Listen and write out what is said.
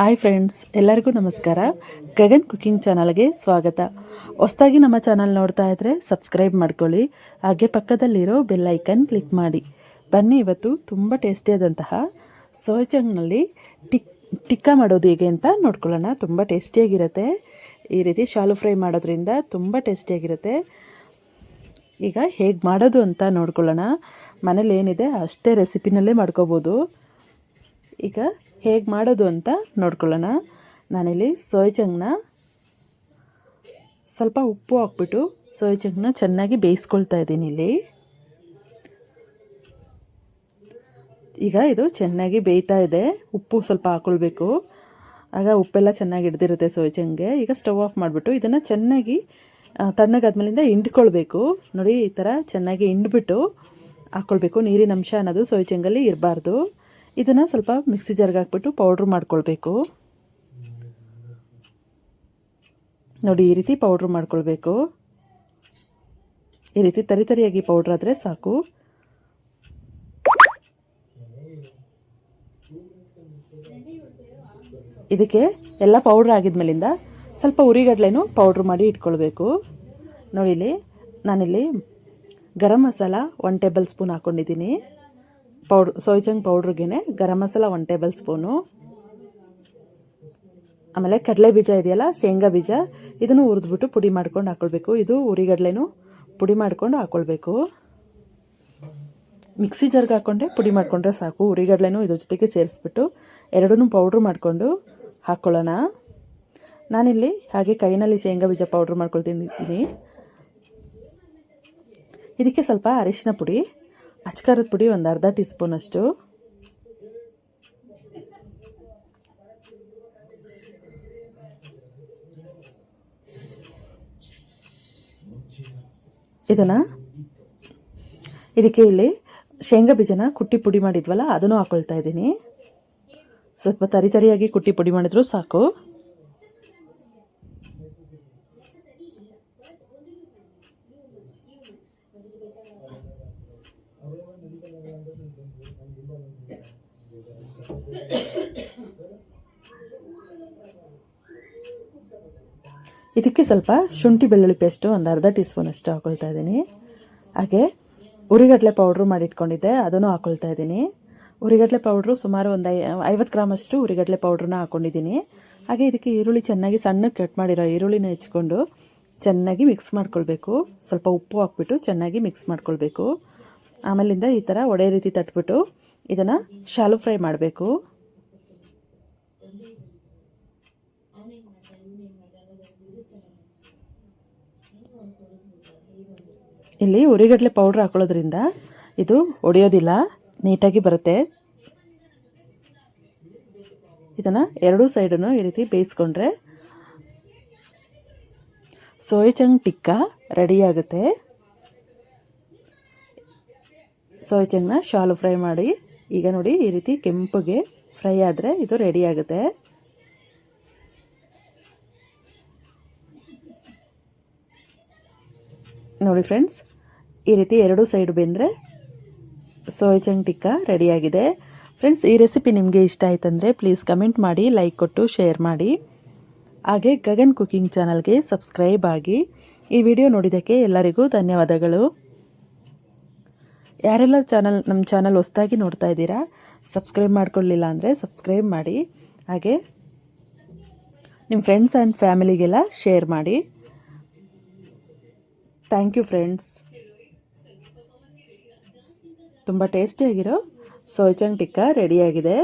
Hi friends, ಎಲ್ಲರಿಗೂ ನಮಸ್ಕಾರ. Gagan cooking ಚಾನಲ್ಗೆ ಸ್ವಾಗತ. ಹೊಸದಾಗಿ ನಮ್ಮ ಚಾನಲ್ ನೋಡ್ತಾ ಇದ್ದರೆ ಸಬ್ಸ್ಕ್ರೈಬ್ ಮಾಡ್ಕೊಳ್ಳಿ. ಹಾಗೆ ಪಕ್ಕದಲ್ಲಿರೋ ಬೆಲ್ ಐಕನ್ ಕ್ಲಿಕ್ ಮಾಡಿ. ಬನ್ನಿ ಇವತ್ತು ತುಂಬ ಟೇಸ್ಟಿಯಾದಂತಹ ಸೋಚಂಗ್ನಲ್ಲಿ ಟಿಕ್, ಟಿಕ್ಕ ಮಾಡೋದು ಹೇಗೆ ಅಂತ ನೋಡ್ಕೊಳ್ಳೋಣ. ತುಂಬ ಟೇಸ್ಟಿಯಾಗಿರುತ್ತೆ. ಈ ರೀತಿ ಶಾಲು ಫ್ರೈ ಮಾಡೋದ್ರಿಂದ ತುಂಬ ಟೇಸ್ಟಿಯಾಗಿರುತ್ತೆ. ಈಗ ಹೇಗೆ ಮಾಡೋದು ಅಂತ ನೋಡ್ಕೊಳ್ಳೋಣ. ಮನೇಲಿ ಏನಿದೆ ಅಷ್ಟೇ ರೆಸಿಪಿನಲ್ಲೇ ಮಾಡ್ಕೋಬೋದು. ಈಗ ಹೇಗೆ ಮಾಡೋದು ಅಂತ ನೋಡ್ಕೊಳ್ಳೋಣ. ನಾನಿಲ್ಲಿ ಸೋಯ್ ಚಂಗ್ನ ಸ್ವಲ್ಪ ಉಪ್ಪು ಹಾಕ್ಬಿಟ್ಟು ಸೋಯ್ ಚಂಗ್ನ ಚೆನ್ನಾಗಿ ಬೇಯಿಸ್ಕೊಳ್ತಾ ಇದ್ದೀನಿ ಇಲ್ಲಿ. ಈಗ ಇದು ಚೆನ್ನಾಗಿ ಬೇಯ್ತಾ ಇದೆ. ಉಪ್ಪು ಸ್ವಲ್ಪ ಹಾಕ್ಕೊಳ್ಬೇಕು ಆಗ ಉಪ್ಪೆಲ್ಲ ಚೆನ್ನಾಗಿ ಹಿಡ್ದಿರುತ್ತೆ ಸೋಯ್ ಚಂಗ್ಗೆ. ಈಗ ಸ್ಟವ್ ಆಫ್ ಮಾಡಿಬಿಟ್ಟು ಇದನ್ನು ಚೆನ್ನಾಗಿ ತಣ್ಣಗಾದ್ಮೇಲಿಂದ ಹಿಂಡ್ಕೊಳ್ಬೇಕು. ನೋಡಿ, ಈ ಥರ ಚೆನ್ನಾಗಿ ಹಿಂಡ್ಬಿಟ್ಟು ಹಾಕ್ಕೊಳ್ಬೇಕು ನೀರಿನ ಅಂಶ ಅನ್ನೋದು ಸೋಯ್ ಚಂಗಲ್ಲಿ ಇರಬಾರ್ದು. ಇದನ್ನು ಸ್ವಲ್ಪ ಮಿಕ್ಸಿ ಜಾರ್ಗೆ ಹಾಕ್ಬಿಟ್ಟು ಪೌಡ್ರ್ ಮಾಡ್ಕೊಳ್ಬೇಕು. ನೋಡಿ, ಈ ರೀತಿ ಪೌಡ್ರ್ ಮಾಡ್ಕೊಳ್ಬೇಕು. ಈ ರೀತಿ ತರಿ ತರಿಯಾಗಿ ಪೌಡ್ರ್ ಆದರೆ ಸಾಕು. ಇದಕ್ಕೆ ಎಲ್ಲ ಪೌಡ್ರ್ ಆಗಿದ್ಮೇಲಿಂದ ಸ್ವಲ್ಪ ಉರಿಗಡ್ಲೆನೂ ಪೌಡ್ರ್ ಮಾಡಿ ಇಟ್ಕೊಳ್ಬೇಕು. ನೋಡಿ ಇಲ್ಲಿ ನಾನಿಲ್ಲಿ garam masala one tablespoon ಹಾಕ್ಕೊಂಡಿದ್ದೀನಿ ಪೌಡ್ರ್ ಸೋಯ್ಚಂಗ್ ಪೌಡ್ರಿಗೇ garam masala one tablespoon. ಆಮೇಲೆ ಕಡಲೆ ಬೀಜ ಇದೆಯಲ್ಲ, ಶೇಂಗಾ ಬೀಜ, ಇದನ್ನು ಹುರಿದ್ಬಿಟ್ಟು ಪುಡಿ ಮಾಡ್ಕೊಂಡು ಹಾಕ್ಕೊಳ್ಬೇಕು ಇದು ಉರಿಗಡ್ಲೆನೂ ಪುಡಿ ಮಾಡ್ಕೊಂಡು ಹಾಕ್ಕೊಳ್ಬೇಕು ಮಿಕ್ಸಿ ಜರ್ಗೆ ಹಾಕ್ಕೊಂಡೆ ಪುಡಿ ಮಾಡಿಕೊಂಡ್ರೆ ಸಾಕು. ಉರಿಗಡ್ಲೆನೂ ಇದ್ರ ಜೊತೆಗೆ ಸೇರಿಸ್ಬಿಟ್ಟು ಎರಡನ್ನೂ ಪೌಡ್ರ್ ಮಾಡಿಕೊಂಡು ಹಾಕ್ಕೊಳ್ಳೋಣ ನಾನಿಲ್ಲಿ ಹಾಗೆ ಕೈನಲ್ಲಿ ಶೇಂಗಾ ಬೀಜ ಪೌಡ್ರ್ ಮಾಡ್ಕೊಳ್ತಿದ್ದೀನಿ. ಇದಕ್ಕೆ ಸ್ವಲ್ಪ ಅರಿಶಿನ ಪುಡಿ. ಅಚ್ಕಾರದ ಪುಡಿ ಒಂದು ಅರ್ಧ ಟೀ ಸ್ಪೂನಷ್ಟು ಇದನ್ನು ಇದಕ್ಕೆ ಇಲ್ಲಿ ಶೇಂಗಾ ಬೀಜನ ಕುಟ್ಟಿ ಪುಡಿ ಮಾಡಿದ್ವಲ್ಲ, ಅದನ್ನು ಹಾಕ್ಕೊಳ್ತಾ ಇದ್ದೀನಿ. ಸ್ವಲ್ಪ ತರಿ ತರಿಯಾಗಿ ಕುಟ್ಟಿ ಪುಡಿ ಮಾಡಿದ್ರು ಸಾಕು. ಇದಕ್ಕೆ ಸ್ವಲ್ಪ ಶುಂಠಿ ಬೆಳ್ಳುಳ್ಳಿ ಪೇಸ್ಟು ಒಂದು ಅರ್ಧ ಟೀ ಸ್ಪೂನ್ ಅಷ್ಟು ಹಾಕೊಳ್ತಾ ಇದ್ದೀನಿ. ಹಾಗೆ ಉರಿಗಡಲೆ ಪೌಡ್ರು ಮಾಡಿಟ್ಕೊಂಡಿದ್ದೆ, ಅದನ್ನು ಹಾಕೊಳ್ತಾ ಇದ್ದೀನಿ. ಉರಿಗಡಲೆ ಪೌಡ್ರು ಸುಮಾರು ಒಂದು ಐ ಐವತ್ತು ಗ್ರಾಮಷ್ಟು ಉರಿಗಡಲೆ ಪೌಡ್ರನ್ನ ಹಾಕ್ಕೊಂಡಿದ್ದೀನಿ ಹಾಗೆ ಇದಕ್ಕೆ ಈರುಳ್ಳಿ ಚೆನ್ನಾಗಿ ಸಣ್ಣಗೆ ಕಟ್ ಮಾಡಿರೋ ಈರುಳ್ಳಿನ ಹೆಚ್ಕೊಂಡು ಚೆನ್ನಾಗಿ ಮಿಕ್ಸ್ ಮಾಡ್ಕೊಳ್ಬೇಕು. ಸ್ವಲ್ಪ ಉಪ್ಪು ಹಾಕ್ಬಿಟ್ಟು ಚೆನ್ನಾಗಿ ಮಿಕ್ಸ್ ಮಾಡ್ಕೊಳ್ಬೇಕು. ಆಮೇಲಿಂದ ಈ ಥರ ಒಡೆ ರೀತಿ ತಟ್ಬಿಟ್ಟು ಇದನ್ನು ಶಾಲು ಫ್ರೈ ಮಾಡಬೇಕು. ಇಲ್ಲಿ ಉರಿಗಡಲೆ ಪೌಡ್ರ್ ಹಾಕೊಳ್ಳೋದ್ರಿಂದ ಇದು ಒಡೆಯೋದಿಲ್ಲ ನೀಟಾಗಿ ಬರುತ್ತೆ. ಇದನ್ನು ಎರಡೂ ಸೈಡನ್ನು ಈ ರೀತಿ ಬೇಯಿಸ್ಕೊಂಡ್ರೆ ಸೋಯಚಂಗ್ ಟಿಕ್ಕ ರೆಡಿಯಾಗುತ್ತೆ ಸೋಯಚಂಗ್ನ ಶಾಲು ಫ್ರೈ ಮಾಡಿ ಈಗ ನೋಡಿ ಈ ರೀತಿ ಕೆಂಪಗೆ ಫ್ರೈ ಆದರೆ ಇದು ರೆಡಿ ಆಗುತ್ತೆ. ನೋಡಿ ಫ್ರೆಂಡ್ಸ್, ಈ ರೀತಿ ಎರಡು ಸೈಡ್ ಬೆಂದರೆ ಸೋಯ್ ಚಂಗ್ ಟಿಕ್ಕಾ ರೆಡಿಯಾಗಿದೆ ಫ್ರೆಂಡ್ಸ್, ಈ ರೆಸಿಪಿ ನಿಮಗೆ ಇಷ್ಟ ಆಯ್ತಂದರೆ ಪ್ಲೀಸ್ ಕಮೆಂಟ್ ಮಾಡಿ, ಲೈಕ್ ಕೊಟ್ಟು, ಶೇರ್ ಮಾಡಿ. ಹಾಗೆ ಗಗನ್ ಕುಕಿಂಗ್ ಚಾನಲ್ಗೆ ಸಬ್ಸ್ಕ್ರೈಬ್ ಆಗಿ ಈ ವಿಡಿಯೋ ನೋಡಿದ್ದಕ್ಕೆ ಎಲ್ಲರಿಗೂ ಧನ್ಯವಾದಗಳು. ಯಾರೆಲ್ಲ ಚಾನಲ್ ನಮ್ಮ ಚಾನಲ್ ಹೊಸ್ದಾಗಿ ನೋಡ್ತಾ ಇದ್ದೀರಾ, ಸಬ್ಸ್ಕ್ರೈಬ್ ಮಾಡ್ಕೊಳ್ಳಿಲ್ಲ ಅಂದರೆ ಸಬ್ಸ್ಕ್ರೈಬ್ ಮಾಡಿ. ಹಾಗೆ ನಿಮ್ಮ ಫ್ರೆಂಡ್ಸ್ ಆ್ಯಂಡ್ ಫ್ಯಾಮಿಲಿಗೆಲ್ಲ ಶೇರ್ ಮಾಡಿ. ಥ್ಯಾಂಕ್ ಯು ಫ್ರೆಂಡ್ಸ್ ತುಂಬ ಟೇಸ್ಟಿಯಾಗಿರೋ ಸೋಯ್ಚಂಗ್ ಟಿಕ್ಕ ರೆಡಿಯಾಗಿದೆ